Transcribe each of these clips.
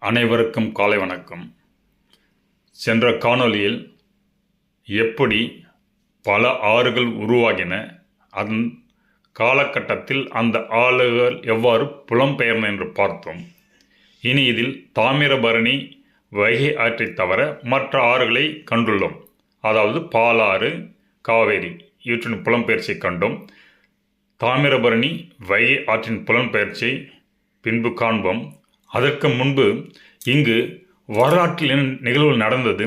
அனைவருக்கும் காலை வணக்கம். சென்ற காணொளியில் எப்படி பல ஆறுகள் உருவாகின அதன் காலகட்டத்தில் அந்த ஆறுகள் எவ்வாறு புலம்பெயர்ந்தன என்று பார்த்தோம். இனி இதில் தாமிரபரணி வைகை ஆற்றைத் தவிர மற்ற ஆறுகளை கண்டுள்ளோம். அதாவது பாலாறு காவேரி இவற்றின் புலம்பெயர்ச்சியை கண்டோம். தாமிரபரணி வைகை ஆற்றின் புலம்பெயர்ச்சியை பின்பு காண்போம். அதற்கு முன்பு இங்கு வரலாற்றில் என்ன நிகழ்வுகள் நடந்தது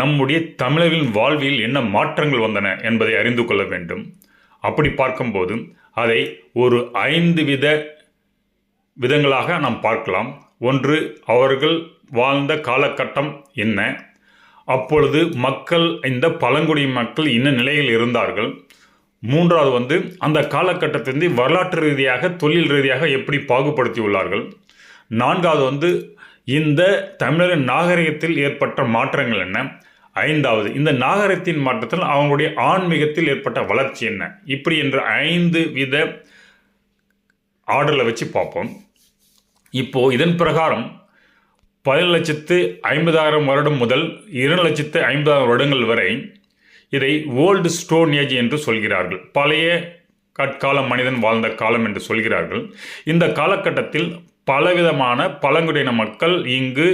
நம்முடைய தமிழர்களின் வாழ்வில் என்ன மாற்றங்கள் வந்தன என்பதை அறிந்து கொள்ள வேண்டும். அப்படி பார்க்கும்போது அதை ஒரு ஐந்து வித விதங்களாக நாம் பார்க்கலாம். ஒன்று அவர்கள் வாழ்ந்த காலகட்டம் என்ன? அப்பொழுது மக்கள் இந்த பழங்குடி மக்கள் என்ன நிலையில் இருந்தார்கள்? மூன்றாவது வந்து அந்த காலகட்டத்திலிருந்து வரலாற்று ரீதியாக தொழில் ரீதியாக எப்படி பாகுபடுத்தி உள்ளார்கள் நான்காவது வந்து இந்த தமிழரின் நாகரிகத்தில் ஏற்பட்ட மாற்றங்கள் என்ன? ஐந்தாவது இந்த நாகரிகத்தின் மாற்றத்தில் அவங்களுடைய ஆன்மீகத்தில் ஏற்பட்ட வளர்ச்சி என்ன? இப்படி என்ற ஐந்து வித ஆர்டரில் வச்சு பார்ப்போம். இப்போது இதன் பிரகாரம் பதினேழு லட்சத்து ஐம்பதாயிரம் வருடம் முதல் இரண்டு லட்சத்து ஐம்பதாயிரம் வருடங்கள் வரை இதை ஓல்டு ஸ்டோன் ஏஜ் என்று சொல்கிறார்கள். பழைய கற்கால மனிதன் வாழ்ந்த காலம் என்று சொல்கிறார்கள். இந்த காலகட்டத்தில் பலவிதமான பழங்குடியின மக்கள் இங்கு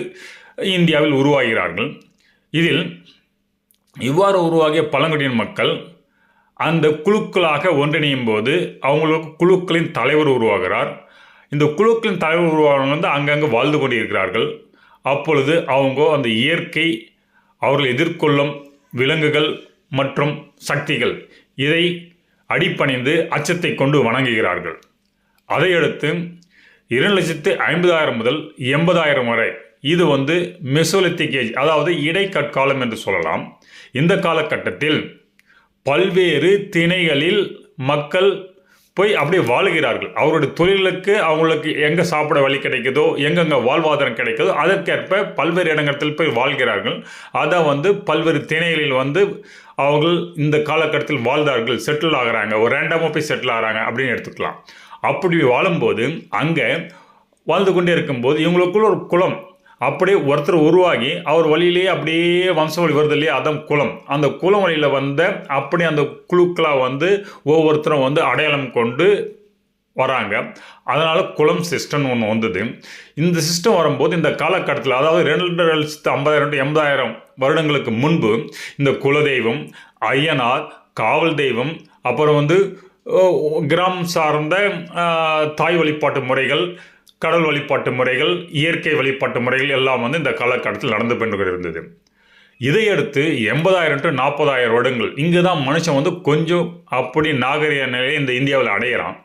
இந்தியாவில் உருவாகிறார்கள். இதில் இவ்வாறு உருவாகிய பழங்குடியின மக்கள் அந்த குழுக்களாக ஒன்றிணையும் போது அவங்களுக்கு குழுக்களின் தலைவர் உருவாகிறார். இந்த குழுக்களின் தலைவர் உருவாகிறவங்க வந்து அங்கங்கே வாழ்ந்து கொண்டிருக்கிறார்கள். அப்பொழுது அவங்க அந்த இயற்கை அவர்கள் எதிர்கொள்ளும் விலங்குகள் மற்றும் சக்திகள் இதை அடிப்பணிந்து அச்சத்தை கொண்டு வணங்குகிறார்கள். அதையடுத்து இரண்டு லட்சத்து ஐம்பதாயிரம் முதல் எண்பதாயிரம் வரை. இது வந்து மெசோலித்திக் ஏஜ் அதாவது இடைக்கற்காலம் என்று சொல்லலாம். இந்த காலகட்டத்தில் பல்வேறு திணைகளில் மக்கள் போய் அப்படியே வாழுகிறார்கள். அவருடைய தொழிலுக்கு அவங்களுக்கு எங்கே சாப்பிட வழி கிடைக்குதோ எங்கெங்கே வாழ்வாதாரம் கிடைக்குதோ அதற்கேற்ப பல்வேறு இடங்களில் போய் வாழ்கிறார்கள். அதை வந்து பல்வேறு திணைகளில் வந்து அவர்கள் இந்த காலகட்டத்தில் வாழ்ந்தார்கள் செட்டில் ஆகிறாங்க. ஒரு ரேண்டமாக போய் செட்டில் ஆகிறாங்க அப்படின்னு எடுத்துக்கலாம். அப்படி வாழும்போது அங்கே வாழ்ந்து கொண்டே இருக்கும்போது இவங்களுக்குள்ள ஒரு குளம். அப்படியே ஒருத்தர் உருவாகி அவர் வழியிலேயே அப்படியே வம்சவழி வருது இல்லையா? அதான் குளம். அந்த குலம் வழியில் வந்த அப்படி அந்த குழுக்களாக வந்து ஒவ்வொருத்தரும் வந்து அடையாளம் கொண்டு வராங்க. அதனால் குளம் சிஸ்டம்னு ஒன்று வந்தது. இந்த சிஸ்டம் வரும்போது இந்த காலகட்டத்தில் அதாவது ரெண்டு லட்சத்து ஐம்பதாயிரம் டு எண்பதாயிரம் வருடங்களுக்கு முன்பு இந்த குலதெய்வம் ஐயனார் காவல் தெய்வம் அப்புறம் வந்து கிராமம் சார்ந்த தாய் வழிபாட்டு முறைகள் கடல் வழிபாட்டு முறைகள் இயற்கை வழிபாட்டு முறைகள் எல்லாம் வந்து இந்த காலகட்டத்தில் நடந்து கொண்டு இருந்தது. இதையடுத்து எண்பதாயிரம் டு நாற்பதாயிரம் வருடங்கள் இங்கே தான் மனுஷன் வந்து கொஞ்சம் அப்படி நாகரிக நிலையை இந்த இந்தியாவில் அடையிறான்.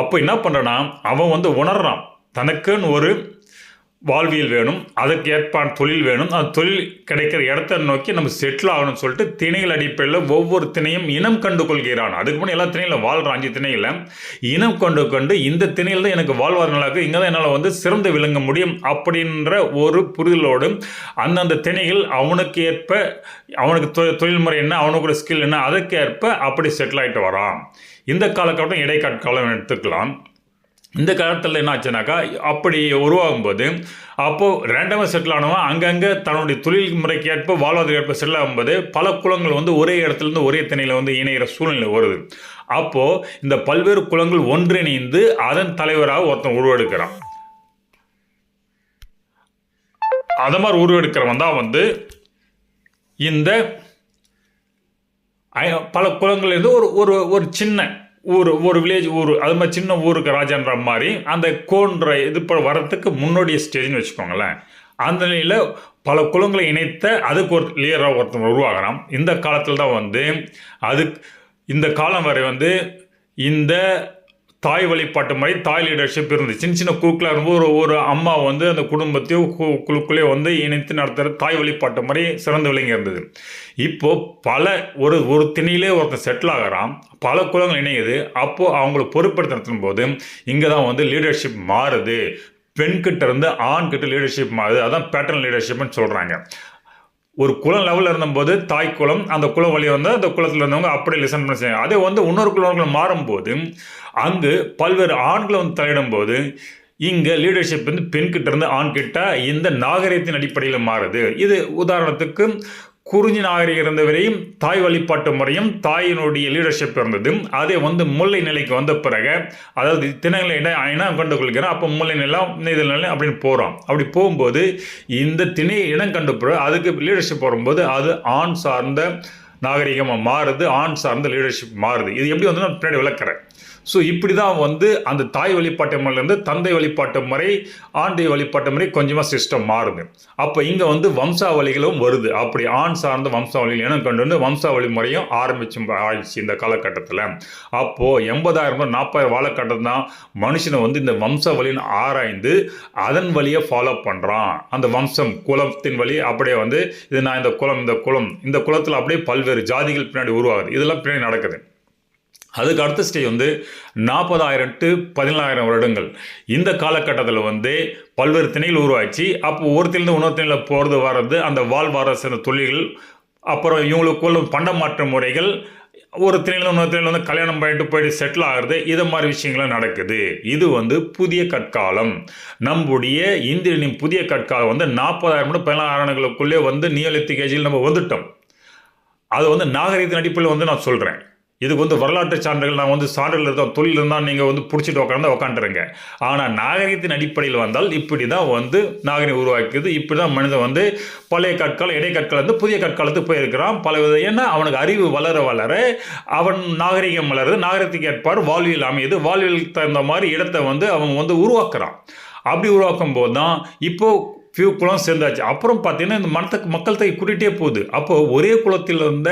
அப்போ என்ன பண்ணுறான்னா அவன் வந்து உணர்றான். தனக்குன்னு ஒரு வாழ்வியல் வேணும் அதற்கு ஏற்பான தொழில் வேணும். அந்த தொழில் கிடைக்கிற இடத்த நோக்கி நம்ம செட்டில் ஆகணும்னு சொல்லிட்டு திணைகள் அடிப்படையில் ஒவ்வொரு திணையும் இனம் கண்டு கொள்கிறான். அதுக்கு முன்னாடி எல்லா திணையில வாழ்கிறான் அஞ்சு திணையில் இனம் கொண்டு கொண்டு இந்த திணையில் தான் எனக்கு வாழ்வார் நல்லாக்கு இங்கே தான் என்னால் வந்து சிறந்து விளங்க முடியும் அப்படின்ற ஒரு புரிதலோடு அந்தந்த திணைகள் அவனுக்கு ஏற்ப அவனுக்கு தொ தொழில்முறை என்ன அவனுக்குள்ள ஸ்கில் என்ன அதற்கு ஏற்ப அப்படி செட்டில் ஆகிட்டு வரான். இந்த காலகட்டம் இடைக்காட்காலம் எடுத்துக்கலாம். இந்த காலத்தில் என்ன ஆச்சுனாக்கா அப்படி உருவாகும்போது அப்போது ரேண்டமாக செட்டில் ஆனவன் அங்கங்கே தன்னுடைய தொழில் முறைக்கு ஏற்ப வாழ்வாதார ஏற்ப செட்டில் ஆகும்போது பல குளங்கள் வந்து ஒரே இடத்துலேருந்து ஒரே திணையில் வந்து இணைகிற சூழ்நிலை வருது. அப்போது இந்த பல்வேறு குளங்கள் ஒன்றிணைந்து அதன் தலைவராக ஒருத்தன் உருவெடுக்கிறான். அதை மாதிரி உருவெடுக்கிறவன் தான் வந்து இந்த பல குளங்கள்லேருந்து ஒரு ஒரு ஒரு சின்ன ஊர் ஒரு வில்லேஜ் ஊர் அது மாதிரி சின்ன ஊருக்கு ராஜான்ற மாதிரி அந்த கோன்ற இது வரத்துக்கு முன்னோடிய ஸ்டேஜ்னு வச்சுக்கோங்களேன். அந்த நிலையில் பல குளங்களை இணைத்த அதுக்கு ஒரு லீடராக ஒருத்தர் உருவாகிறான். இந்த காலத்தில் தான் வந்து அது இந்த காலம் வரை வந்து இந்த தாய் வழிபாட்டு மாதிரி தாய் லீடர்ஷிப் இருந்துச்சு. சின்ன சின்ன குழுக்களாக இருக்கும்போது ஒரு ஒரு அம்மா வந்து அந்த குடும்பத்தையும் குழுக்குள்ளே வந்து இணைத்து நடத்துகிற தாய் வழிபாட்டு மாதிரி சிறந்து விளங்கி இருந்தது. இப்போது பல ஒரு ஒரு திணையிலே ஒருத்தன் செட்டில் ஆகிறான். பல குலங்கள் இணையுது. அப்போது அவங்கள பொறுப்படுத்தின போது இங்கே தான் வந்து லீடர்ஷிப் மாறுது. பெண்கிட்ட இருந்து ஆண்கிட்ட லீடர்ஷிப் மாறுது. அதான் பேட்டர்ன் லீடர்ஷிப்னு சொல்கிறாங்க ஒரு குலம் லெவலில் இருந்தபோது தாய் குலம் அந்த குலம் வழி வந்து அந்த குலத்தில் இருந்தவங்க அப்படியே லிசன் பண்ண செய்யும் அதே வந்து இன்னொரு குலங்கள் மாறும்போது அங்கு பல்வேறு ஆண்களை வந்து தலையிடும் போது இங்கே லீடர்ஷிப் வந்து பெண்கிட்ட இருந்து ஆண்கிட்ட இந்த நாகரிகத்தின் அடிப்படையில் மாறுது. இது உதாரணத்துக்கு குறிஞ்சி நாகரிகம் இருந்த வரையும் தாய் வழிபாட்டு முறையும் தாயினுடைய லீடர்ஷிப் இருந்தது. அதே வந்து முல்லை நிலைக்கு வந்த பிறகு அதாவது தினங்களை இடம் இனம் கண்டு கொள்கிறோம் அப்போ முல்லை நிலம் நெய்தல் நிலம் அப்படின்னு போகிறோம் அப்படி போகும்போது இந்த திணையை இனம் கண்டு பிறகு அதுக்கு லீடர்ஷிப் வரும்போது அது ஆண் சார்ந்த நாகரிகமாக மாறுது ஆண் சார்ந்த லீடர்ஷிப் மாறுது. இது எப்படி வந்து நான் பின்னாடி விளக்குறேன். ஸோ இப்படி தான் வந்து அந்த தாய் வழிபாட்டு முறையிலேருந்து தந்தை வழிபாட்டு முறை ஆண்டை வழிபாட்டு முறை கொஞ்சமாக சிஸ்டம் மாறுது. அப்போ இங்கே வந்து வம்சாவளிகளும் வருது. அப்படி ஆண் சார்ந்த வம்சாவளிகள் இனம் கொண்டு வந்து வம்சாவளி முறையும் ஆரம்பிச்சு ஆயிடுச்சு இந்த காலகட்டத்தில். அப்போது எண்பதாயிரம் நாற்பதாயிரம் வாழக்கட்டம் தான் மனுஷனை வந்து இந்த வம்சாவளின்னு ஆராய்ந்து அதன் வழியை ஃபாலோ பண்ணுறான் அந்த வம்சம் குலத்தின் வழி அப்படியே வந்து இது நான் இந்த குலம் இந்த குலம் இந்த குலத்தில் அப்படியே பல்வேறு ஜாதிகள் பின்னாடி உருவாகுது. இதெல்லாம் பின்னாடி நடக்குது. அதுக்கு அடுத்த ஸ்டேஜ் வந்து நாற்பதாயிரம் டு பதினாயிரம் வருடங்கள். இந்த காலகட்டத்தில் வந்து பல்வேறு திணைகள் உருவாச்சு. அப்போ ஒருத்திலேருந்து திணையிலிருந்து இன்னொரு திணையில் போகிறது வர்றது அந்த வாழ்வார சேர்ந்த தொழில்கள் அப்புறம் இவங்களுக்குள்ள பண்ட மாற்ற முறைகள் ஒரு திணையில் இன்னொரு திணையில் வந்து கல்யாணம் பண்ணிட்டு போயிட்டு செட்டில் ஆகுறது இது மாதிரி விஷயங்கள்லாம் நடக்குது. இது வந்து புதிய கற்காலம். நம்முடைய இந்தியனின் புதிய கற்காலம் வந்து நாற்பதாயிரம் டு பதினாயிரங்களுக்குள்ளே வந்து நியலித்திக் ஏஜில் நம்ம வந்துட்டோம். அது வந்து நாகரிகத்தின் அடிப்படையில் வந்து நான் சொல்கிறேன் இதுக்கு வந்து வரலாற்று சான்றுகள் நான் வந்து சான்றுகள் இருந்தால் தொழில் இருந்தால் நீங்கள் வந்து பிடிச்சிட்டு உட்காந்து உட்காந்துருங்க ஆனால் நாகரிகத்தின் அடிப்படையில் வந்தால் இப்படி தான் வந்து நாகரிகம் உருவாக்குது இப்படி தான் மனிதன் வந்து பழைய கற்காலம் இடைக்கற்காலம் வந்து புதிய கற்காலத்துக்கு போயிருக்கிறான். பல வித ஏன்னா அவனுக்கு அறிவு வளர வளர அவன் நாகரிகம் வளருது. நாகரிகத்துக்கு ஏற்பாடு வாழ்வியல் அமையுது. வாழ்வியலுக்கு தகுந்த மாதிரி இடத்தை வந்து அவன் வந்து உருவாக்குறான். அப்படி உருவாக்கும் போது தான் இப்போது ஃபியூ குளம் சேர்ந்தாச்சு. அப்புறம் பார்த்தீங்கன்னா இந்த மனத்துக்கு மக்கள் தொகை கூட்டிகிட்டே போகுது. அப்போ ஒரே குளத்தில் இருந்த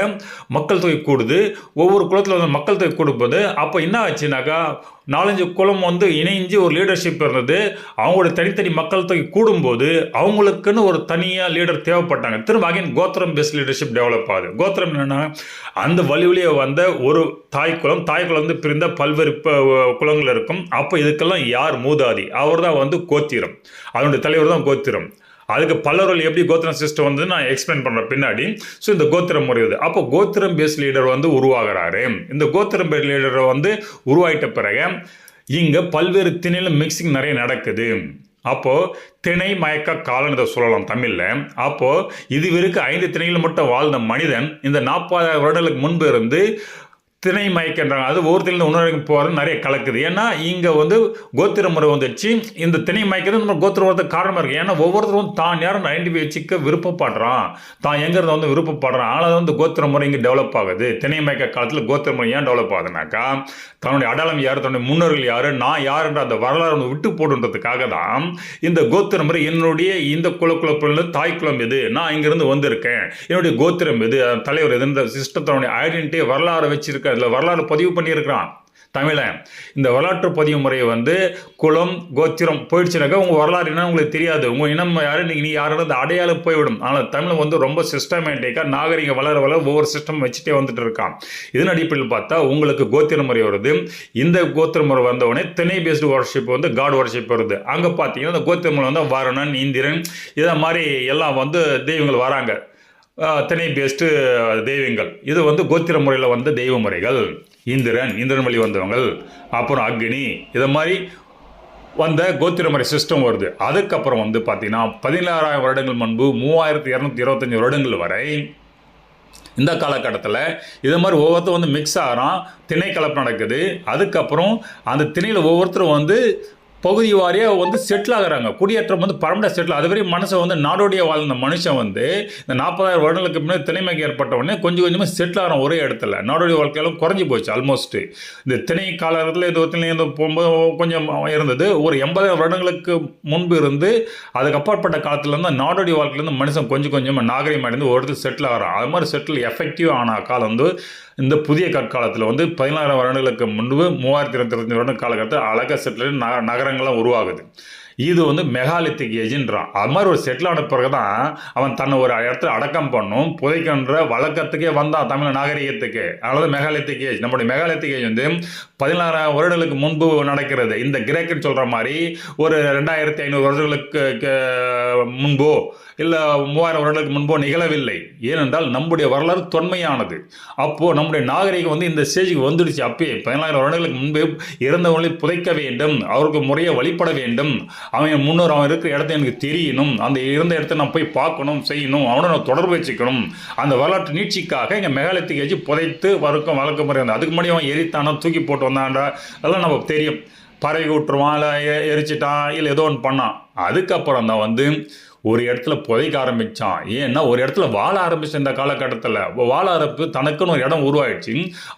மக்கள் தொகை கூடுது. ஒவ்வொரு குளத்தில் இருந்த மக்கள் தொகை கூடும்போது அப்போ என்ன ஆச்சுனாக்கா நாலஞ்சு குளம் வந்து இணைஞ்சு ஒரு லீடர்ஷிப் இருந்தது. அவங்களோட தனித்தனி மக்கள் தொகை கூடும்போது அவங்களுக்குன்னு ஒரு தனியாக லீடர் தேவைப்பட்டாங்க. திரும்ப அகைன் கோத்திரம் பேஸ் லீடர்ஷிப் டெவலப் ஆகுது. கோத்திரம் என்னென்னா அந்த வழி வந்த ஒரு தாய் குளம் தாய் குளம் வந்து பிரிந்த பல்வேறு ப- குளங்கள் இருக்கும். அப்போ இதுக்கெல்லாம் யார் மூதாதி? அவர் தான் வந்து கோத்திரம். அதனுடைய தலைவர் தான் கோத்திரம். அதுக்கு பல்லவர்கள் எப்படி கோத்திரம் சிஸ்டம் வந்து நான் எக்ஸ்பிளைன் பண்ணுறேன் பின்னாடி. ஸோ இந்த கோத்திரம் முறை இது அப்போ கோத்திரம் பேஸ் லீடர் வந்து உருவாகிறாரு. இந்த கோத்திரம் பேஸ் லீடரை வந்து உருவாயிட்ட பிறகு இங்கே பல்வேறு திணையில் மிக்சிங் நிறைய நடக்குது. அப்போது திணை மயக்க காலன் சொல்லலாம் தமிழில். அப்போது இது ஐந்து திணையில் மட்டும் வாழ்ந்த மனிதன் இந்த நாற்பதாயிரம் வருடங்களுக்கு முன்பு இருந்து திணை மயக்கன்றாங்க. அது ஒவ்வொரு திணையில் இன்னொரு போகிறது நிறைய கலக்குது. ஏன்னா இங்கே வந்து கோத்திர முறை வந்துச்சு இந்த திணை மயக்கிறது நம்ம கோத்திர வரதுக்கு காரணமாக இருக்குது ஏன்னா ஒவ்வொருத்தரும் தான் யாரும் ஐடென்டிஃபை வச்சுக்க விருப்பப்படுறான். தான் எங்கேருந்து வந்து விருப்பப்படுறான். ஆனால் வந்து கோத்திர முறை இங்கே டெவலப் ஆகுது. திணை மயக்க காலத்தில் கோத்திர முறை ஏன் டெவலப் ஆகுதுனாக்கா தன்னுடைய அடையாளம் யார் தன்னுடைய முன்னோர்கள் யார் நான் யாருன்ற அந்த வரலாறு வந்து விட்டு போடுன்றதுக்காக தான் இந்த கோத்திர முறை என்னுடைய இந்த குலக்குழப்பிலிருந்து தாய் குலம் எது? நான் இங்கேருந்து வந்திருக்கேன். என்னுடைய கோத்திரம் எது? தலைவர் எது? இந்த சிஸ்டத்தனுடைய ஐடென்டிட்டி வரலாறு வச்சிருக்க இதில் வரலாறு பதிவு பண்ணியிருக்கிறான். தமிழன் இந்த வரலாற்று பதிவு முறையை வந்து குலம் கோத்திரம் போயிடுச்சுனாக்கா உங்கள் வரலாறு என்ன உங்களுக்கு தெரியாது. உங்கள் இனம் யாரு? நீங்கள் நீ யாரும் அடையாளம் போய்விடும். ஆனால் தமிழ் வந்து ரொம்ப சிஸ்டமேட்டிக்காக நாகரிகம் வளர வளர ஒவ்வொரு சிஸ்டம் வச்சுட்டே வந்துட்டு இருக்கான். இதன் அடிப்படையில் பார்த்தா உங்களுக்கு கோத்திர முறை வருது. இந்த கோத்திர முறை வந்தவுடனே திணை பேஸ்டு ஒர்ஷிப் வந்து காட் வர்ஷிப் வருது. அங்கே பார்த்தீங்கன்னா இந்த கோத்திர முறை வந்து வரணன் இந்திரன் இதை மாதிரி எல்லாம் வந்து தெய்வங்கள் வராங்க. அத்தனை திணை தெய்வங்கள். இது வந்து கோத்திர முறையில் வந்த தெய்வ முறைகள். இந்திரன் இந்திரன் வழி வந்தவங்கள். அப்புறம் அக்னி. இதை மாதிரி வந்த கோத்திர முறை சிஸ்டம் வருது. அதுக்கப்புறம் வந்து பார்த்திங்கன்னா பதினாறாயிரம் வருடங்கள் முன்பு மூவாயிரத்தி இரநூத்தி இருபத்தஞ்சி வருடங்கள் வரை இந்த காலகட்டத்தில் இது மாதிரி ஒவ்வொருத்தரும் வந்து மிக்ஸ் ஆகிறான் திணை கலப்பு நடக்குது. அதுக்கப்புறம் அந்த திணையில் ஒவ்வொருத்தரும் வந்து பகுதி வாரியாக வந்து செட்டில் ஆகிறாங்க. குடியேற்றம் வந்து பரமட செட்டில் அது வரையும் மனசை வந்து நாடோடிய வாழ்ந்த மனுஷன் வந்து இந்த நாற்பதாயிரம் வருடங்களுக்கு முன்னாடி திணைமைக்கு ஏற்பட்ட உடனே கொஞ்சம் கொஞ்சமாக செட்டில் ஆகிறான் ஒரே இடத்துல. நாடோடிய வாழ்க்கையெல்லாம் குறைஞ்சி போச்சு ஆல்மோஸ்ட் இந்த திணை காலத்தில் இது திணை போகும்போது கொஞ்சம் இருந்தது. ஒரு எண்பதாயிரம் வருடங்களுக்கு முன்பு இருந்து அதுக்கு அப்பாற்பட்ட காலத்துலேருந்து நாடோடி வாழ்க்கையிலேருந்து மனுஷன் கொஞ்சம் கொஞ்சமாக நாகரிகம் அடைந்து ஒரு இடத்துல செட்டில் ஆகிறான். அது மாதிரி செட்டில் எஃபெக்டிவ் ஆன காலம் வந்து இந்த புதிய கற்காலத்தில் வந்து பதினாறாயிரம் வருடங்களுக்கு முன்பு மூவாயிரத்தி இருபத்தி வருடம் காலகட்டத்தில் அழகாக செட்டில் நக நகரங்கள்லாம் உருவாகுது. இது வந்து மெகாலித்திக் ஏஜின்றான் அது மாதிரி ஒரு செட்டில் ஆன பிறகு தான் அவன் தன்னை ஒரு இடத்துல அடக்கம் பண்ணும் புதைக்கின்ற வழக்கத்துக்கே வந்தான் தமிழ் நாகரிகத்துக்கு. அதனால மெகாலித்திக் ஏஜ் நம்முடைய மெகாலித்திக் ஏஜ் வந்து பதினாறாயிரம் வருடங்களுக்கு முன்பு நடக்கிறது. இந்த கிரேக்கன் சொல்கிற மாதிரி ஒரு ரெண்டாயிரத்தி ஐநூறு வருடங்களுக்கு க- முன்போ இல்லை மூவாயிரம் வருடங்களுக்கு முன்போ நிகழவில்லை. ஏனென்றால் நம்முடைய வரலாறு தொன்மையானது. அப்போது நம்முடைய நாகரிகம் வந்து இந்த ஸ்டேஜுக்கு வந்துடுச்சு. அப்பயே பதினாயிரம் வருடங்களுக்கு முன்பே இறந்தவங்களை புதைக்க வேண்டும். அவருக்கு முறையை வழிபட வேண்டும். அவன் முன்னோர் அவன் இருக்கிற இடத்த எனக்கு தெரியணும். அந்த இருந்த இடத்த நான் போய் பார்க்கணும் செய்யணும். அவனை நான் தொடர்பு வச்சுக்கணும். அந்த வரலாற்று நீட்சிக்காக எங்கள் மேகாலயத்துக்கு வச்சு புதைத்து வறுக்கும் வழக்க முறை இருந்தது அதுக்கு முன்னாடி அவன் எரித்தானோ தூக்கி போட்டு வந்தான்டா. அதெல்லாம் நமக்கு தெரியும். பறவை விட்டுருவான் இல்லை எரிச்சிட்டான் இல்லை ஏதோ ஒன்று பண்ணான். அதுக்கப்புறம் தான் வந்து ஒரு இடத்துல புதைக்க ஆரம்பித்தான் ஏன்னா ஒரு இடத்துல வாழ ஆரம்பிச்ச இந்த காலகட்டத்தில் வாழ ஆரம்பித்து தனக்குன்னு ஒரு இடம் உருவாயிடுச்சு.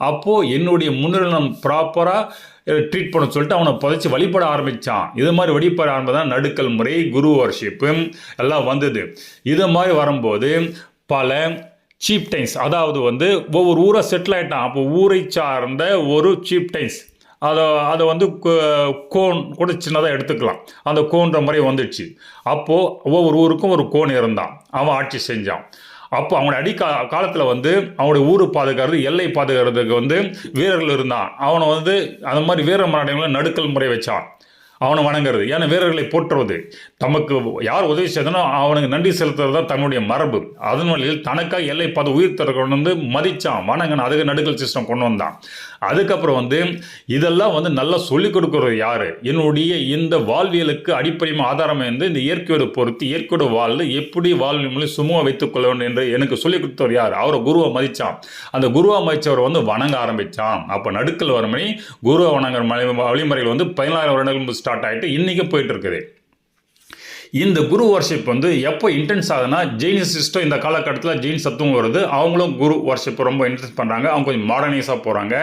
அப்போது என்னுடைய முன்னிலை ப்ராப்பராக ட்ரீட் பண்ண சொல்லிட்டு அவனை புதைச்சி வழிபட ஆரம்பித்தான் இது மாதிரி வழிபட ஆரம்பிதான் நடுக்கல் முறை குரு வர்ஷிப்பு எல்லாம் வந்தது. இது மாதிரி வரும்போது பல சீப் டைன்ஸ் அதாவது வந்து ஒவ்வொரு ஊரை செட்டில் ஆயிட்டான். அப்போ ஊரை சார்ந்த ஒரு சீப் டைன்ஸ் அதை அதை வந்து கோ- கோன் கூட சின்னதாக எடுத்துக்கலாம். அந்த கோன்ற முறை வந்துடுச்சு அப்போது ஒவ்வொரு ஊருக்கும் ஒரு கோன் இருந்தான். அவன் ஆட்சி செஞ்சான். அப்போ அவனுடைய அடிக்கா காலத்தில் வந்து அவனுடைய ஊர் பாதுகாக்கிறது எல்லை பாதுகாக்கிறதுக்கு வந்து வீரர்கள் இருந்தான். அவனை வந்து அந்த மாதிரி வீர மரணங்களை நடுக்கல் முறை வச்சான். அவனை வணங்குறது. ஏன்னா வீரர்களை போற்றுவது. தமக்கு யார் உதவி செய்தனோ அவனுக்கு நன்றி செலுத்துறது தான் தன்னுடைய மரபு. அதன் வழியில் தனக்காக எல்லை பத உயிர் தர கொண்டு வந்து மதித்தான் வணங்கின அதுக்கு நடுக்கல் சிஸ்டம் கொண்டு வந்தான். அதுக்கப்புறம் வந்து இதெல்லாம் வந்து நல்லா சொல்லிக் கொடுக்குறது யார்? என்னுடைய இந்த வாழ்வியலுக்கு அடிப்படையும் ஆதாரம் வந்து இந்த இயற்கையோடு பொறுத்து இயற்கையோடு வாழ்ந்து எப்படி வாழ்வியலை சுமூக வைத்துக் கொள்ள வேண்டும் என்று எனக்கு சொல்லிக் கொடுத்தவர் யார்? அவரை குருவை மதித்தான் அந்த குருவை மதித்தவரை வந்து வணங்க ஆரம்பித்தான் அப்போ நடுக்கல் வரமணி குருவை வணங்குற மலை வழிமுறைகள் வந்து பதினாறு வருடங்கள் ஸ்டார்ட் ஆகிட்டு இன்றைக்கி போயிட்டு இருக்குது. இந்த குரு வர்ஷிப் வந்து எப்போ இன்டென்ஸ் ஆகுதுன்னா ஜெயின் சிஸ்டம் இந்த காலகட்டத்தில் ஜெயின் சத்துவம் வருது. அவங்களும் குரு வர்ஷிப் ரொம்ப இன்ட்ரெஸ்ட் பண்ணுறாங்க அவங்க கொஞ்சம் மாடர்னைஸாக போகிறாங்க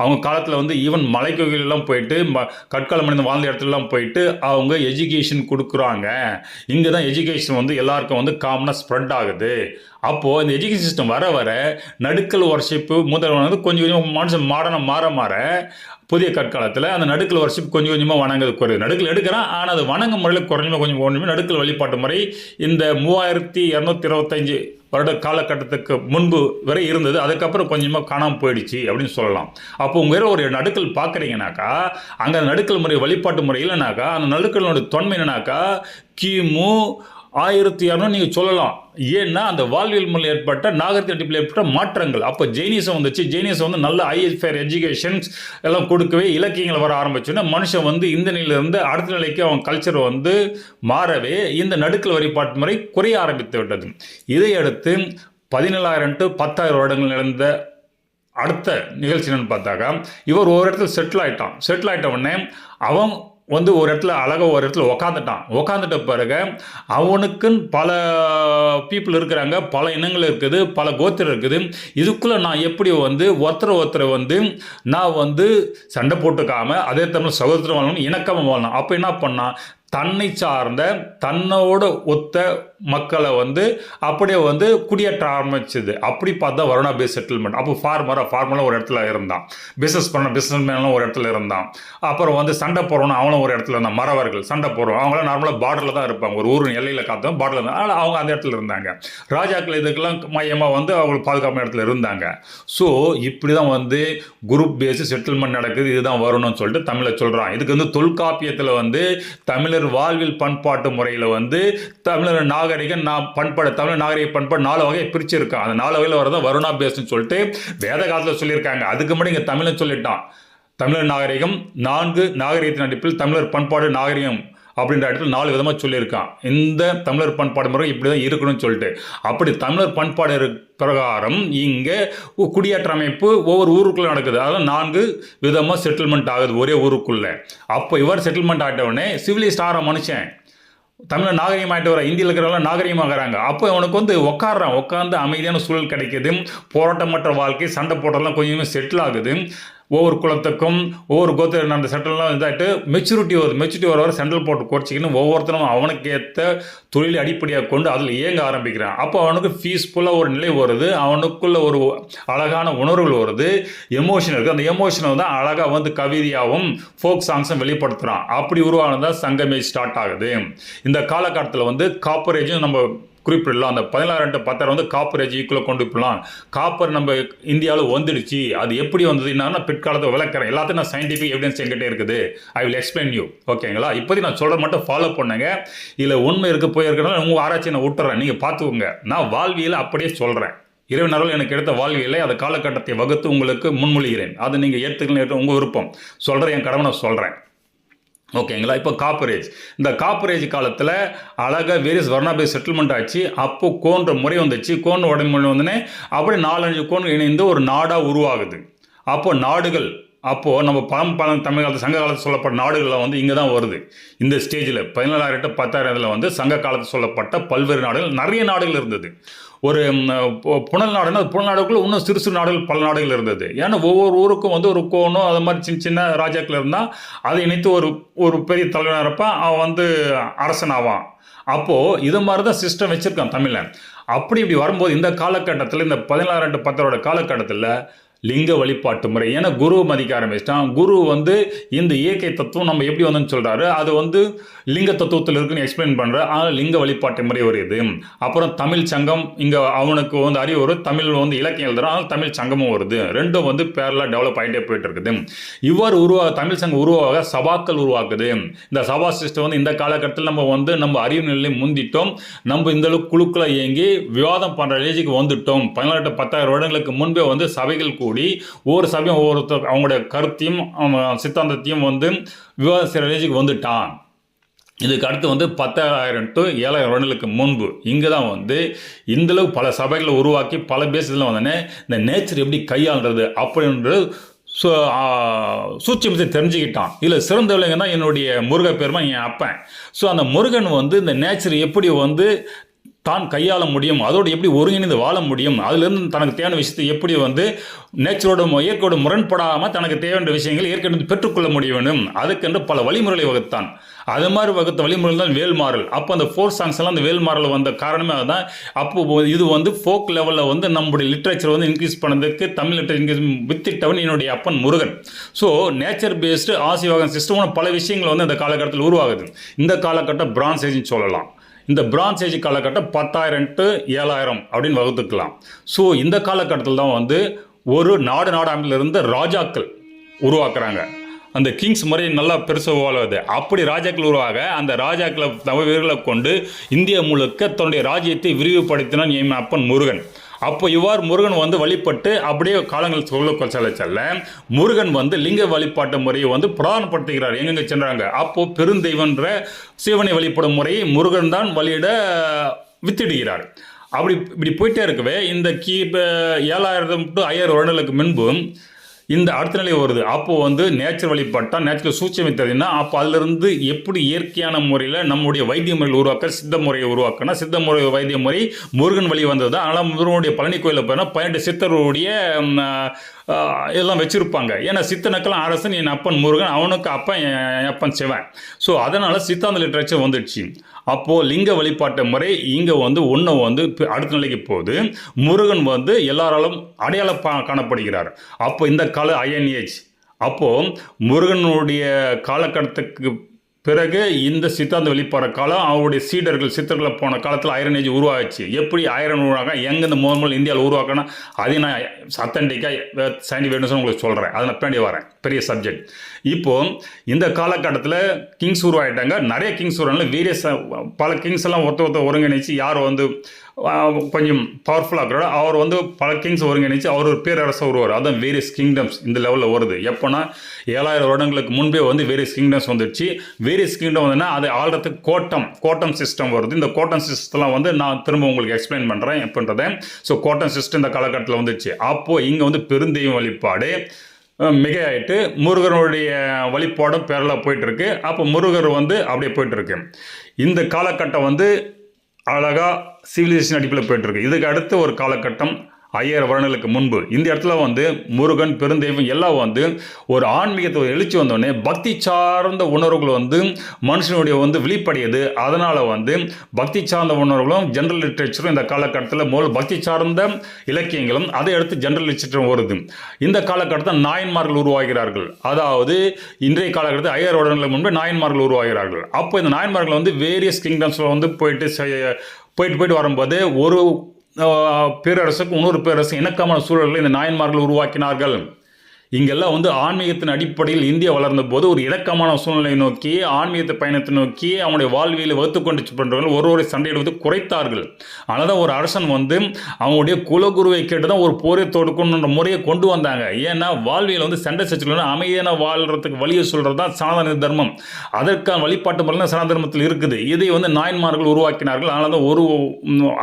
அவங்க காலத்தில் வந்து ஈவன் மலைக்கோயிலெல்லாம் போயிட்டு ம கற்கால மனிதன் வாழ்ந்த இடத்துலலாம் போயிட்டு அவங்க எஜுகேஷன் கொடுக்குறாங்க. இங்கே தான் எஜுகேஷன் வந்து எல்லாருக்கும் வந்து காமனாக ஸ்ப்ரெட் ஆகுது. அப்போது இந்த எஜுகேஷன் சிஸ்டம் வர வர நடுக்கல் வர்ஷிப்பு முதல் வந்து கொஞ்சம் கொஞ்சம் மனுஷன் மாடர்னாக மாற மாற புதிய கற்காலத்தில் அந்த நடுக்கல் வருஷம் கொஞ்சம் கொஞ்சமாக வணங்குறது குறையுது நடுக்கல் எடுக்கிறான் ஆனால் அது வணங்கும் முறையில் குறைஞ்சமாக கொஞ்சம் கொஞ்சமாக நடுக்கல் வழிபாட்டு முறை இந்த மூவாயிரத்தி இரநூத்தி இருபத்தஞ்சு வருட காலகட்டத்துக்கு முன்பு வரை இருந்தது. அதுக்கப்புறம் கொஞ்சமாக காணாமல் போயிடுச்சு அப்படின்னு சொல்லலாம். அப்போ உங்கள் ஒரு நடுக்கல் பார்க்குறீங்கனாக்கா அங்கே நடுக்கல் முறை வழிபாட்டு முறை இல்லைனாக்கா அந்த நடுக்கலோட தொன்மை என்னன்னாக்கா கிமு ஆயிரத்தி இரநூறு நீங்கள் சொல்லலாம். ஏன்னா அந்த வாழ்வியல் முறையில் ஏற்பட்ட நாகரிக அடிப்பில் ஏற்பட்ட மாற்றங்கள். அப்போ ஜெயினிசம் வந்துச்சு. ஜெயினிசம் வந்து நல்ல ஐஎஸ்ஃபேர் எஜுகேஷன்ஸ் எல்லாம் கொடுக்கவே இலக்கியங்கள் வர ஆரம்பிச்சுன்னா மனுஷன் வந்து இந்த நிலையிலிருந்து அடுத்த நிலைக்கு அவன் கல்ச்சர் வந்து மாறவே இந்த நடுக்கல் வழிபாட்டு முறை குறைய ஆரம்பித்து விட்டது. இதையடுத்து பதினேழாயிரம் டு பத்தாயிரம் வருடங்கள் நடந்த அடுத்த நிகழ்ச்சி என்னன்னு பார்த்தாக்கா இவர் ஒரு இடத்துல செட்டில் ஆகிட்டான் செட்டில் ஆகிட்ட உடனே அவன் வந்து ஒரு இடத்துல அழகாக ஒரு இடத்துல உக்காந்துட்டான். உக்காந்துட்ட பிறகு அவனுக்குன்னு பல பீப்புள் இருக்கிறாங்க பல இனங்கள் இருக்குது பல கோத்திரம் இருக்குது. இதுக்குள்ளே நான் எப்படி வந்து ஒருத்தர் ஒருத்தரை வந்து நான் வந்து சண்டை போட்டுக்காம அதே தமிழ் சகோதரம் வாழணும் இணக்கமாக வாழணும். அப்போ என்ன பண்ணான்? தன்னை சார்ந்த தன்னோட ஒத்த மக்களை வந்து அப்படியே வந்து குடியேற்ற ஆரம்பிச்சது. அப்படி பார்த்தா வருணா பேஸ் செட்டில்மெண்ட் அப்போ ஃபார்மராக ஃபார்மலாக ஒரு இடத்துல இருந்தான். பிஸ்னஸ் பண்ண பிஸ்னஸ் மேனும் ஒரு இடத்துல இருந்தான். அப்புறம் வந்து சண்டை போடுறவனும் அவனும் ஒரு இடத்துல இருந்தான். மறவர்கள் சண்டை போடுறோம் அவங்களாம் நார்மலாக பார்டரில் தான் இருப்பாங்க. ஒரு ஊர் எல்லையில் காத்தவங்க பார்டரில் இருந்தாங்க ஆனால் அவங்க அந்த இடத்துல இருந்தாங்க. ராஜாக்கள் இதுக்கெல்லாம் மையமாக வந்து அவங்களுக்கு பாதுகாப்பு இடத்துல இருந்தாங்க. ஸோ இப்படி தான் வந்து குரூப் பேஸு செட்டில்மெண்ட் நடக்குது. இதுதான் வரணும்னு சொல்லிட்டு தமிழை சொல்கிறான் இதுக்கு வந்து தொல்காப்பியத்தில் வந்து தமிழர் வாழ்வில் பண்பாட்டு முறையில் வந்து தமிழர் நாக நாகரிகம் நான் பண்பாடு தமிழ் நாகரிக பண்பாடு நாலு வகையை பிரிச்சிருக்கான். அந்த நாலு வகையில் வரதான் வருணா பேஸ்னு சொல்லிட்டு வேத காலத்தில் சொல்லியிருக்காங்க. அதுக்கு முன்னாடி இங்கே தமிழன் சொல்லிட்டான். தமிழர் நாகரிகம் நான்கு நாகரிகத்தின் அடிப்பில் தமிழர் பண்பாடு நாகரிகம் அப்படின்ற இடத்துல நாலு விதமாக சொல்லியிருக்கான். இந்த தமிழர் பண்பாடு முறை இப்படி தான் இருக்கணும்னு சொல்லிட்டு. அப்படி தமிழர் பண்பாடு இரு- பிரகாரம் இங்கே குடியேற்ற அமைப்பு ஒவ்வொரு ஊருக்குள்ளே நடக்குது. அதாவது நான்கு விதமாக செட்டில்மெண்ட் ஆகுது ஒரே ஊருக்குள்ளே. அப்போ இவர் செட்டில்மெண்ட் ஆகிட்டவுடனே சிவிலிஸ்ட் ஆகிற மனுஷன் தமிழ் நாகரிகமாயிட்டு வர இந்தியில் இருக்கிறவங்களாம் நாகரிகமாகறாங்க. அப்போ அவனுக்கு வந்து உட்காடுறான் உட்காந்து அமைதியான சூழல் கிடைக்கிது. போராட்டமற்ற வாழ்க்கை சண்டை போட்டெல்லாம் கொஞ்சமே செட்டில் ஆகுது. ஒவ்வொரு குளத்துக்கும் ஒவ்வொரு கோத்திர நடந்த செட்டில்லாம் இதாகிட்டு மெச்சூரிட்டி வருது மெச்சூரிட்டி வர வர சென்ட்ரல் போட்டு குறைச்சிக்கின்னு ஒவ்வொருத்தரும் அவனுக்கு ஏற்ற தொழிலை அடிப்படையாக கொண்டு அதில் இயங்க ஆரம்பிக்கிறான். அப்போ அவனுக்கு பீஸ்ஃபுல்லாக ஒரு நிலை வருது அவனுக்குள்ள ஒரு அழகான உணர்வுகள் வருது எமோஷன் இருக்குது அந்த எமோஷனை தான் அழகாக வந்து கவிதையாகவும் ஃபோக் சாங்ஸும் வெளிப்படுத்துகிறான் அப்படி உருவானதான் சங்கமே ஸ்டார்ட் ஆகுது. இந்த காலகட்டத்தில் வந்து காப்பரேஜும் நம்ம குறிப்பிடலாம். அந்த பதினாறு டு பத்தாயிரம் வந்து காப்பர் ஏஜ் ஈக்குவலாக கொண்டு போகலாம் காப்பர் நம்ம இந்தியாவில் வந்துடுச்சு. அது எப்படி வந்தது? என்னன்னா பிற்காலத்தை விளக்குறேன். எல்லாத்தையும் நான் சயின்டிஃபிக் எவிடன்ஸ் என்கிட்ட இருக்குது. ஐ வில் எக்ஸ்பிளைன் யூ ஓகேங்களா இப்போதைக்கு நான் சொல்கிற மட்டும் ஃபாலோ பண்ணுங்க. இதில் உண்மை இருக்க போயிருக்கனால உங்கள் ஆராய்ச்சி நான் விட்டுறேன். நீங்கள் பார்த்துக்கோங்க. நான் வாழ்வியல் அப்படியே சொல்கிறேன் இரவு நேரம் எனக்கு எடுத்த வாழ்வியலை அந்த காலகட்டத்தை வகுத்து உங்களுக்கு முன்மொழிகிறேன். அது நீங்கள் ஏற்றுக்கலாம் உங்கள் விருப்பம். சொல்கிற என் கடமை நான் சொல்கிறேன் ஓகேங்களா இப்போ காப்பரேஜ் இந்த காப்பரேஜ் காலத்தில் அழகாக வேரியஸ் வர்ணாபேஸ் செட்டில்மெண்ட் ஆச்சு. அப்போ கோன்ற முறை வந்துச்சு. கோன் உடம்பு வந்தோடனே அப்படி நாலஞ்சு கோன் இணைந்து ஒரு நாடாக உருவாகுது. அப்போது நாடுகள் அப்போது நம்ம பழம் பழம் தமிழ் காலத்து சங்க காலத்தில் சொல்லப்பட்ட நாடுகளில் வந்து இங்கே தான் வருது. இந்த ஸ்டேஜில் பதினேழாயிரம் டு பத்தாயிரத்தில் வந்து சங்க காலத்தில் சொல்லப்பட்ட பல்வேறு நாடுகள் நிறைய நாடுகள் இருந்தது. ஒரு புனல் நாடுனா புனல் நாடுக்குள்ளே இன்னும் சிறு சிறு நாடுகள் பல நாடுகள் இருந்தது. ஏன்னா ஒவ்வொரு ஊருக்கும் வந்து ஒரு கோணம் அது மாதிரி சின்ன சின்ன ராஜாக்கள் இருந்தால் அதை இணைத்து ஒரு ஒரு பெரிய தலைவனாக இருப்பான் அவன் வந்து அரசனாவான் அப்போது இது மாதிரி தான் சிஸ்டம் வச்சுருக்கான் தமிழன் அப்படி இப்படி வரும்போது இந்த காலகட்டத்தில் இந்த பதினாறு ரெண்டு பத்தரோட காலகட்டத்தில் லிங்க வழிபாட்டு முறை. ஏன்னா குரு மதிக்க ஆரம்பிச்சிட்டான் குரு வந்து இந்த இயற்கை தத்துவம் நம்ம எப்படி வந்துன்னு சொல்கிறாரு அது வந்து லிங்க தத்துவத்தில் இருக்குன்னு எக்ஸ்பிளைன் பண்ணுற ஆனால் லிங்க வழிபாட்டு முறை வருது அப்புறம் தமிழ் சங்கம் இங்கே அவனுக்கு வந்து அறிவு வரும் தமிழ் வந்து இலக்கியம் எழுதுறான். ஆனால் தமிழ் சங்கமும் வருது ரெண்டும் வந்து பேரலாக டெவலப் ஆகிட்டே போயிட்டு இருக்குது. இவ்வாறு உருவா தமிழ் சங்கம் உருவாக சபாக்கள் உருவாக்குது. இந்த சபா சிஸ்டம் வந்து இந்த காலகட்டத்தில் நம்ம வந்து நம்ம அறிவு நிலையை முந்திட்டோம். நம்ம இந்த அளவுக்கு குழுக்களை இயங்கி விவாதம் பண்ணுற ரேஜுக்கு வந்துட்டோம். பதினெட்டு பத்தாயிரம் வருடங்களுக்கு முன்பே வந்து சபைகள் கூட ஒவ்வொரு சபையும் ஒவ்வொருத்தர் அவங்களுடைய கருத்தையும் சித்தாந்தத்தையும் வந்து விவாத செய்கிற ரேஜுக்கு வந்துட்டான். இதுக்கு அடுத்து வந்து பத்தாயிரம் டு ஏழாயிரம் வருடங்களுக்கு முன்பு இங்கே தான் வந்து இந்தளவு பல சபைகளை உருவாக்கி பல பேசுதலில் வந்தோடனே இந்த நேச்சர் எப்படி கையாளுறது அப்படின்றது சு சூட்சமத்தை தெரிஞ்சுக்கிட்டான். இதில் சிறந்த விலங்கு தான் என்னுடைய முருகப்பெருமை என் அப்பன். ஸோ அந்த முருகன் வந்து இந்த நேச்சர் எப்படி வந்து தான் கையாள முடியும் அதோடு எப்படி ஒருங்கிணைந்து வாழ முடியும் அதிலிருந்து தனக்கு தேவையான விஷயத்தை எப்படி வந்து நேச்சரோட இயற்கையோடு முரண்படாமல் தனக்கு தேவையான விஷயங்களை ஏற்கனவே பெற்றுக்கொள்ள முடியும் அதுக்கென்று பல வழிமுறைகளை வகுத்தான். அது மாதிரி வகுத்த வழிமுறைகள் தான் வேல்மாறல் அப்போ அந்த ஃபோர் சாங்ஸ் எல்லாம் அந்த வேல்மாறல் வந்த காரணமே அதுதான். அப்போ இது வந்து ஃபோக் லெவலில் வந்து நம்முடைய லிட்ரேச்சர் வந்து இன்க்ரீஸ் பண்ணதுக்கு தமிழ் லிட்டர் இன்க்ரீஸ் வித்திட்டவன் என்னுடைய அப்பன் முருகன். ஸோ நேச்சர் பேஸ்டு ஆசிவாகன் சிஸ்டம் பல விஷயங்கள் வந்து இந்த காலகட்டத்தில் உருவாகுது. இந்த காலகட்டம் பிரான்ஸ் ஏஜ்னு சொல்லலாம். இந்த பிரான்ஸ் ஏஜ் காலகட்டம் பத்தாயிரம் டு ஏழாயிரம் அப்படின்னு வகுத்துக்கலாம். ஸோ இந்த காலகட்டத்தில் தான் வந்து ஒரு நாடு நாடாமிலிருந்து ராஜாக்கள் உருவாக்குறாங்க. அந்த கிங்ஸ் முறை நல்லா பெருசாக வாழ்வது. அப்படி ராஜாக்கள் உருவாக அந்த ராஜாக்களை தமிழ் வீரர்களை கொண்டு இந்தியா முழுக்க தன்னுடைய ராஜ்யத்தை விரிவுபடுத்தினான் என் அப்பன் முருகன். அப்போ இவ்வாறு முருகன் வந்து வழிபட்டு அப்படியே காலங்கள் சொல்ல செல்ல செல்ல முருகன் வந்து லிங்க வழிபாட்டு முறையை வந்து பிரதானப்படுத்துகிறார் எங்கெங்க சென்றாங்க? அப்போ பெருந்தெய்வன்ற சிவனை வழிபடும் முறையை முருகன் தான் வழியிட வித்திடுகிறார். அப்படி இப்படி போயிட்டே இருக்கவே இந்த கி ஏழாயிரம் டு ஐயாயிரம் வருடங்களுக்கு முன்பு இந்த அடுத்த நிலை வருது. அப்போது வந்து நேச்சர் வழிபட்டால் நேச்சுரல் சூட்சமித்ததுன்னா அப்போ அதிலிருந்து எப்படி இயற்கையான முறையில் நம்முடைய வைத்திய முறையில் உருவாக்க சித்த முறையை உருவாக்கினா சித்த முறை வைத்திய முறை முருகன் வழி வந்தது. ஆனால் முருகனுடைய பழனி கோயிலில் போனால் பன்னெண்டு சித்தருடைய எல்லாம் வச்சுருப்பாங்க. ஏன்னா சித்தனுக்கெல்லாம் அரசன் என் அப்பன் முருகன் அவனுக்கு அப்பன் என் அப்பன் சிவன். ஸோ அதனால் சித்தாந்த லிட்ரேச்சர் வந்துடுச்சு. அப்போது லிங்க வழிபாட்டு முறை இங்கே வந்து ஒன்று வந்து அடுத்த நிலைக்கு போகுது. முருகன் வந்து எல்லாராலும் அடையாளம் பா- காணப்படுகிறார். அப்போ இந்த கால அயன்ஏஜ் அப்போது முருகனுடைய காலகட்டத்துக்கு பிறகு இந்த சித்தாந்த வெளிப்பாடு காலம் அவருடைய சீடர்கள் சித்தர்களை போன காலத்தில் ஐரன் ஏஜ் உருவாச்சு எப்படி ஐரன் உருவாக எங்கே இந்த முதல் முதல் இந்தியாவில் உருவாக்கணும் அதை நான் அத்தன்டிக்காக சயின்டிஃபிக் உங்களுக்கு சொல்கிறேன் அதை நான் பின்னாடி வரேன். பெரிய சப்ஜெக்ட் இப்போ இந்த காலகட்டத்தில் கிங்ஸ் உருவாயிட்டாங்க நிறைய கிங்ஸ் உருவாங்க வேரியஸ் பல கிங்ஸ் எல்லாம் ஒருத்த ஒருத்தர் ஒருங்கிணைச்சு யார் வந்து கொஞ்சம் பவர்ஃபுல்லாக இருக்கிறாரோ அவர் வந்து பல கிங்ஸ் ஒருங்கிணைச்சு அவர் ஒரு பேரரசர் உருவார். அதான் வேரியஸ் கிங்டம்ஸ் இந்த லெவலில் வருது. எப்போனா ஏழாயிரம் வருடங்களுக்கு முன்பே வந்து வேரியஸ் கிங்டம்ஸ் வந்துடுச்சு. வேரியஸ் கிங்டம் வந்துன்னா அதை ஆள்றதுக்கு கோட்டம் கோட்டம் சிஸ்டம் வருது. இந்த கோட்டம் சிஸ்டம்லாம் வந்து நான் திரும்ப உங்களுக்கு எக்ஸ்பிளைன் பண்ணுறேன் எப்படின்றத ஸோ கோட்டம் சிஸ்டம் இந்த காலகட்டத்தில் வந்துச்சு அப்போது இங்கே வந்து பெருந்தெய்வம் வழிபாடு மிக மிகையாயிட்டு முருகனுடைய வழிபாடும் பேரலாக போயிட்டுருக்கு. அப்போ முருகர் வந்து அப்படியே போயிட்டுருக்கு. இந்த காலகட்டம் வந்து அழகாக சிவிலைசேஷன் அடிப்பில் போயிட்டுருக்கு. இதுக்கு அடுத்து ஒரு காலகட்டம் ஐயாயிரம் வருடங்களுக்கு முன்பு இந்த இடத்துல வந்து முருகன் பெருந்தெய்வம் எல்லாம் வந்து ஒரு ஆன்மீகத்தை எழுச்சி வந்தோடனே பக்தி சார்ந்த உணர்வுகள் வந்து மனுஷனுடைய வந்து வெளிப்படையது. அதனால் வந்து பக்தி சார்ந்த உணர்வுகளும் ஜென்ரல் லிட்ரேச்சரும் இந்த காலகட்டத்தில் முதல் பக்தி சார்ந்த இலக்கியங்களும் அதை அடுத்து ஜென்ரல் லிட்ரேச்சரும் வருது இந்த காலகட்டத்தில் நாயன்மார்கள் உருவாகிறார்கள். அதாவது இன்றைய காலகட்டத்தில் ஐயாயிரம் வருடங்களுக்கு முன்பு நாயன்மார்கள் உருவாகிறார்கள். அப்போ இந்த நாயன்மார்கள் வந்து வேரியஸ் கிங்டம்ஸில் வந்து போயிட்டு செய்ய போயிட்டு போயிட்டு வரும்போது ஒரு பேரரசுக்கும் இன்னொரு பேரரசு இணக்கமான சூழல்களை இந்த நாயன்மார்கள் உருவாக்கினார்கள். இங்கெல்லாம் வந்து ஆன்மீகத்தின் அடிப்படையில் இந்தியா வளர்ந்த போது ஒரு இலக்கமான சூழ்நிலையை நோக்கி ஆன்மீகத்தை பயணத்தை நோக்கி அவனுடைய வாழ்வியலை வகுத்து கொண்டு பண்ணுறவர்கள் ஒரு ஒரு சண்டையிடுவது குறைத்தார்கள். ஆனால் தான் ஒரு அரசன் வந்து அவனுடைய குலகுருவை கேட்டு தான் ஒரு போரை தொடுக்கணுன்ற முறையை கொண்டு வந்தாங்க. ஏன்னா வாழ்வியல் வந்து சண்டை சச்சுக்கலாம் அமைதியான வாழ்கிறதுக்கு வழியை சொல்கிறது தான் சனாதன தர்மம். அதற்கான வழிபாட்டு முறை சனாதன தர்மத்தில் இருக்குது. இதை வந்து நாயன்மார்கள் உருவாக்கினார்கள். ஆனால் தான் ஒரு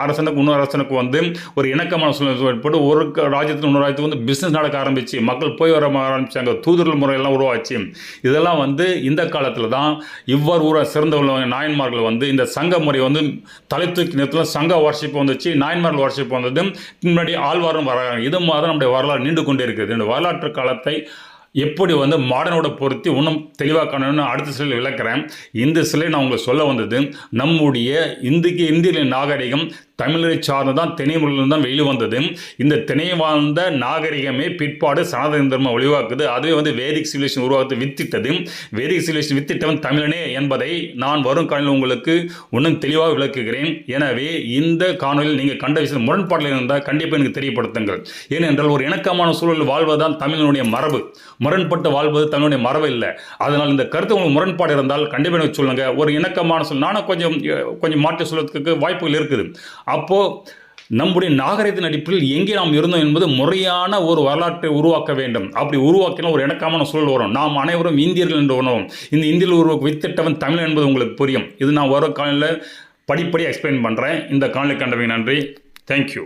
அரசனுக்கு இன்னொரு அரசனுக்கு வந்து ஒரு இணக்கமான சூழ்நிலை ஏற்பட்டு ஒரு ராஜ்யத்தில் இன்னொரு ராஜ்யத்துக்கு வந்து பிஸ்னஸ் நடக்க ஆரம்பிச்சு. மக்கள் போய் வர ஆரம்பித்தாங்க தூதர்கள் முறையெல்லாம் உருவாச்சு. இதெல்லாம் வந்து இந்த காலத்தில் தான் இவ்வாறு ஊராக சிறந்த நாயன்மார்கள் வந்து இந்த சங்க முறை வந்து தலை தூக்கி நேரத்தில் சங்க வார்ஷிப் வந்துச்சு. நாயன்மார்கள் வார்ஷிப் வந்தது முன்னாடி ஆழ்வாரும் வராங்க. இது மாதிரி தான் நம்முடைய வரலாறு நீண்டு கொண்டே இருக்குது. இந்த வரலாற்று காலத்தை எப்படி வந்து மாடனோட பொருத்தி இன்னும் தெளிவாக காணணும்னு அடுத்த சிலையில் விளக்குறேன். இந்த சிலை நான் உங்களுக்கு சொல்ல வந்தது நம்முடைய இந்திக்கு இந்திய நாகரிகம் தமிழரை சார்ந்து தான் திணைமுறையில் தான் வெளியே வந்தது. இந்த திணை வாழ்ந்த நாகரிகமே பிற்பாடு சனாதன தர்மம் ஒளிவாக்குது அதுவே வந்து வேதிக் சிவிலேஷன் உருவாக்கத்தை வித்திட்டது. வேதிக் சிவிலேஷன் வித்திட்டவன் தமிழனே என்பதை நான் வரும் காலையில் உங்களுக்கு இன்னும் தெளிவாக விளக்குகிறேன். எனவே இந்த காணொலியில் நீங்கள் கண்ட விஷயம் முரண்பாட்டில் இருந்தால் கண்டிப்பாக எனக்கு தெரியப்படுத்துங்கள். ஏனென்றால் ஒரு இணக்கமான சூழலில் வாழ்வதுதான் தமிழனுடைய மரபு. முரண்பட்டு வாழ்வது தமிழுடைய மரபு இல்லை. அதனால் இந்த கருத்து உங்களுக்கு முரண்பாடு இருந்தால் கண்டிப்பாக எனக்கு சொல்லுங்கள் ஒரு இணக்கமான சொல் நானும் கொஞ்சம் கொஞ்சம் மாற்றி சொல்வதற்கு வாய்ப்புகள் இருக்குது. அப்போது நம்முடைய நாகரிகத்தின் அடிப்படையில் எங்கே நாம் இருந்தோம் என்பது முறையான ஒரு வரலாற்றை உருவாக்க வேண்டும். அப்படி உருவாக்கினால் ஒரு இணக்கமான சூழல் வரும். நாம் அனைவரும் இந்தியர்கள் என்று உணவும் இந்த இந்தியில் உருவாக்க வித்திட்டவன் தமிழ் என்பது உங்களுக்கு புரியும். இது நான் வர காலையில் படிப்படி எக்ஸ்பிளைன் பண்ணுறேன் இந்த காணொலி கண்டவை நன்றி. தேங்க்யூ